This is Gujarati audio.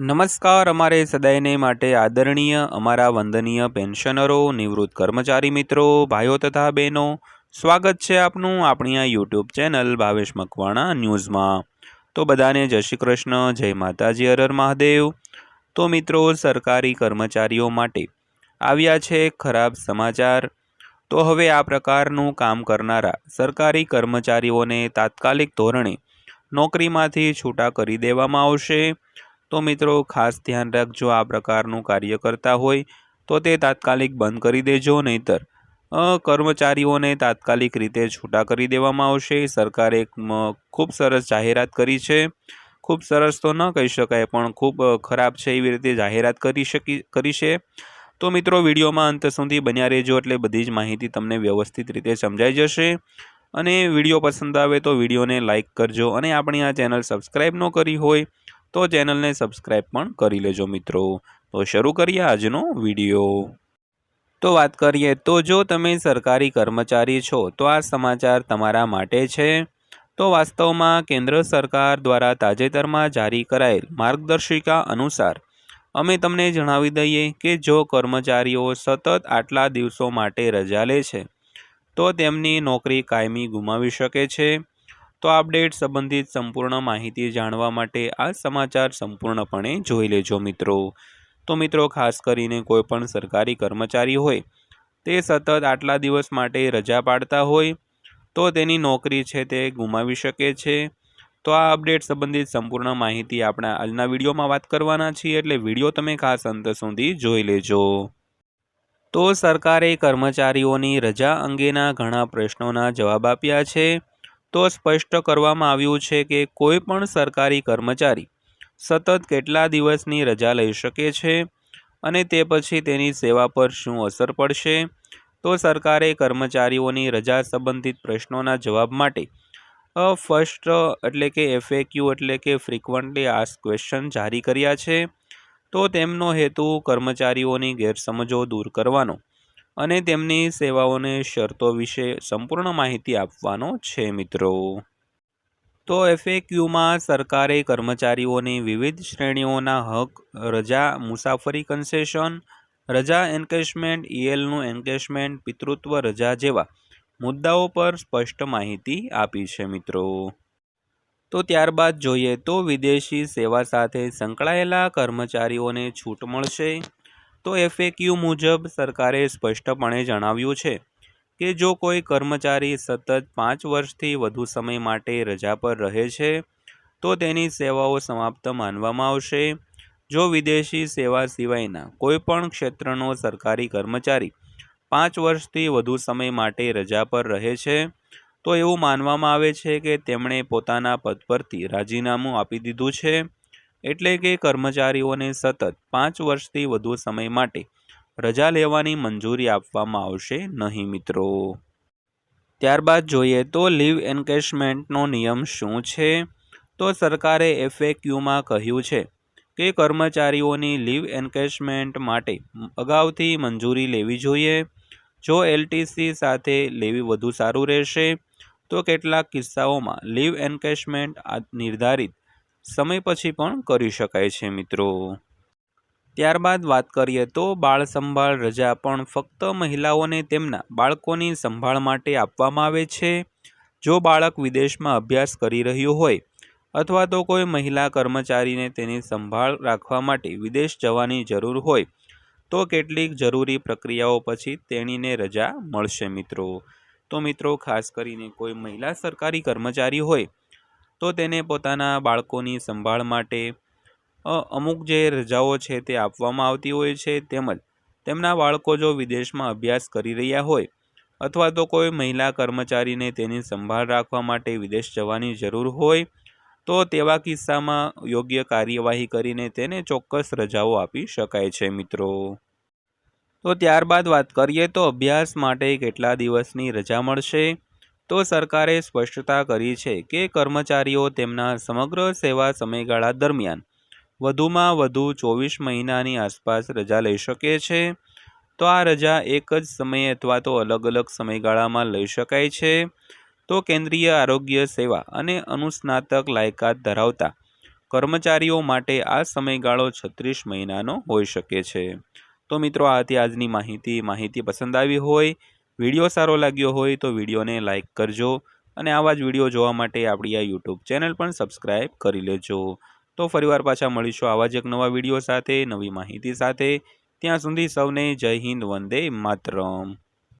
નમસ્કાર, અમારે સદાયને માટે આદરણીય, અમારા વંદનીય પેન્શનરો, નિવૃત્ત કર્મચારી મિત્રો, ભાઈઓ તથા બહેનો, સ્વાગત છે આપનું આપણી આ યુટ્યુબ ચેનલ ભાવેશ મકવાણા ન્યૂઝમાં. તો બધાને જય શ્રી કૃષ્ણ, જય માતાજી અરર મહાદેવ. તો મિત્રો, સરકારી કર્મચારીઓ માટે આવ્યા છે ખરાબ સમાચાર. તો હવે આ પ્રકારનું કામ કરનારા સરકારી કર્મચારીઓને તાત્કાલિક ધોરણે નોકરીમાંથી છૂટા કરી દેવામાં આવશે. તો મિત્રો, ખાસ ધ્યાન રાખજો આ પ્રકારનું કાર્ય કરતા હોય તો તે તાત્કાલિક બંધ કરી દેજો, નહીતર કર્મચારીઓને તાત્કાલિક રીતે છૂટા કરી દેવામાં આવશે. સરકારે ખૂબ સરસ જાહેરાત કરી છે. ખૂબ સરસ તો ન કહી શકાય, પણ ખૂબ ખરાબ છે એવી રીતે જાહેરાત કરી શકી, કરી છે. તો મિત્રો, વિડીયોમાં અંત સુધી બન્યા રહેજો એટલે બધી જ માહિતી તમને વ્યવસ્થિત રીતે સમજાઈ જશે. અને વીડિયો પસંદ આવે તો વિડીયોને લાઇક કરજો અને આપણી આ ચેનલ સબસ્ક્રાઈબ ન કરી હોય તો ચેનલને સબસ્ક્રાઈબ પણ કરી લેજો મિત્રો. તો શરૂ કરીએ આજનો વીડિયો. તો વાત કરીએ તો જો તમે સરકારી કર્મચારી છો, તો આ સમાચાર તમારા માટે છે. તો વાસ્તવમાં કેન્દ્ર સરકાર દ્વારા તાજેતરમાં જારી કરાયેલ માર્ગદર્શિકા અનુસાર અમે તમને જણાવી દઈએ કે જો કર્મચારીઓ સતત આટલા દિવસો માટે રજા લે છે, તો તેમની નોકરી કાયમી ગુમાવી શકે છે. તો અપડેટ સંબંધિત સંપૂર્ણ માહિતી જાણવા માટે આ સમાચાર સંપૂર્ણપણે જોઈ લેજો મિત્રો. તો મિત્રો, ખાસ કરીને કોઈપણ સરકારી કર્મચારી હોય, તે સતત આટલા દિવસ માટે રજા પાડતા હોય, તો તેની નોકરી છે તે ગુમાવી શકે છે. તો આ અપડેટ સંબંધિત સંપૂર્ણ માહિતી આપણા હાલના વિડીયોમાં વાત કરવાના છીએ, એટલે વીડિયો તમે ખાસ અંત સુધી જોઈ લેજો. તો સરકારે કર્મચારીઓની રજા અંગેના ઘણા પ્રશ્નોના જવાબ આપ્યા છે. તો સ્પષ્ટ કરવામાં આવ્યું છે કે કોઈ પણ સરકારી કર્મચારી સતત કેટલા દિવસની રજા લઈ શકે છે અને તે પછી તેની સેવા પર શું અસર પડશે? તો સરકારે કર્મચારીઓની રજા સંબંધિત પ્રશ્નોના જવાબ માટે ફર્સ્ટ એટલે કે એફએક્યુ એટલે કે ફ્રિકવન્ટલી આસ્ક ક્વેશ્ચન જારી કર્યા છે. તો તેમનો હેતુ કર્મચારીઓની ગેરસમજો દૂર કરવાનો અને તેમની સેવાઓને શરતો વિશે સંપૂર્ણ માહિતી આપવાનો છે, મિત્રો. તો એફએક્યુમાં સરકારે કર્મચારીઓની વિવિધ શ્રેણીઓના હક, રજા, મુસાફરી કન્સેશન રજા એન્કેશમેન્ટ ઈએલનું એન્કેશમેન્ટ પિતૃત્વ રજા જેવા મુદ્દાઓ પર સ્પષ્ટ માહિતી આપી છે, મિત્રો. તો ત્યારબાદ જોઈએ તો વિદેશી સેવા સાથે સંકળાયેલા કર્મચારીઓને છૂટ મળશે. તો એફએક્યુ મુજબ સરકારે સ્પષ્ટપણે જણાવ્યું છે કે જો કોઈ કર્મચારી સતત પાંચ વર્ષથી વધુ સમય માટે રજા પર રહે છે, તો તેની સેવાઓ સમાપ્ત માનવામાં આવશે. જો વિદેશી સેવા સિવાયના કોઈપણ ક્ષેત્રનો સરકારી કર્મચારી પાંચ વર્ષથી વધુ સમય માટે રજા પર રહે છે, તો એવું માનવામાં આવે છે કે તેમણે પોતાના પદ પરથી રાજીનામું આપી દીધું છે. એટલે કે કર્મચારીઓને સતત પાંચ વર્ષથી વધુ સમય માટે રજા લેવાની મંજૂરી આપવામાં આવશે નહીં મિત્રો. ત્યારબાદ જોઈએ તો લીવ એન્કેશમેન્ટનો નિયમ શું છે? તો સરકારે એફએક્યુમાં કહ્યું છે કે કર્મચારીઓની લીવ એન્કેશમેન્ટ માટે અગાઉથી મંજૂરી લેવી જોઈએ. જો એલટીસી સાથે લેવી વધુ સારું રહેશે, તો કેટલાક કિસ્સાઓમાં લીવ એન્કેશમેન્ટ નિર્ધારિત સમય પછી પણ કરી શકાય છે, મિત્રો. ત્યારબાદ વાત કરીએ તો બાળ સંભાળ રજા પણ ફક્ત મહિલાઓને તેમના બાળકોની સંભાળ માટે આપવામાં આવે છે. જો બાળક વિદેશમાં અભ્યાસ કરી રહ્યું હોય અથવા તો કોઈ મહિલા કર્મચારીને તેની સંભાળ રાખવા માટે વિદેશ જવાની જરૂર હોય, તો કેટલીક જરૂરી પ્રક્રિયાઓ પછી તેણીને રજા મળશે, મિત્રો. તો મિત્રો, ખાસ કરીને કોઈ મહિલા સરકારી કર્મચારી હોય તો તેને પોતાના બાળકોની સંભાળ માટે અમુક જે રજાઓ છે તે આપવામાં આવતી હોય છે તેમજ તેમના બાળકો જો વિદેશમાં અભ્યાસ કરી રહ્યા હોય અથવા તો કોઈ મહિલા કર્મચારીને તેની સંભાળ રાખવા માટે વિદેશ જવાની જરૂર હોય, તો તેવા કિસ્સામાં યોગ્ય કાર્યવાહી કરીને તેને ચોક્કસ રજાઓ આપી શકાય છે મિત્રો. તો ત્યારબાદ વાત કરીએ તો અભ્યાસ માટે કેટલા દિવસની રજા મળશે? તો સરકારે સ્પષ્ટતા કરી છે કે કર્મચારીઓ તેમના સમગ્ર સેવા સમયગાળા દરમિયાન વધુમાં વધુ ચોવીસ મહિનાની આસપાસ રજા લઈ શકે છે. તો આ રજા એક જ સમયે અથવા તો અલગ અલગ સમયગાળામાં લઈ શકાય છે. તો કેન્દ્રીય આરોગ્ય સેવા અને અનુસ્નાતક લાયકાત ધરાવતા કર્મચારીઓ માટે આ સમયગાળો છત્રીસ મહિનાનો હોઈ શકે છે. તો મિત્રો, આ હતી આજની માહિતી. માહિતી પસંદ આવી હોય વીડિયો સારો લાગ્યો હોય તો વિડીયોને લાઇક કરજો અને આવા જ વીડિયો જોવા માટે આપણી આ યુટ્યુબ ચેનલ પણ સબસ્ક્રાઈબ કરી લેજો. તો ફરીવાર પાછા મળીશું આવા જ એક નવા વીડિયો સાથે, નવી માહિતી સાથે. ત્યાં સુધી સૌને જય હિન્દ, વંદે માતરમ.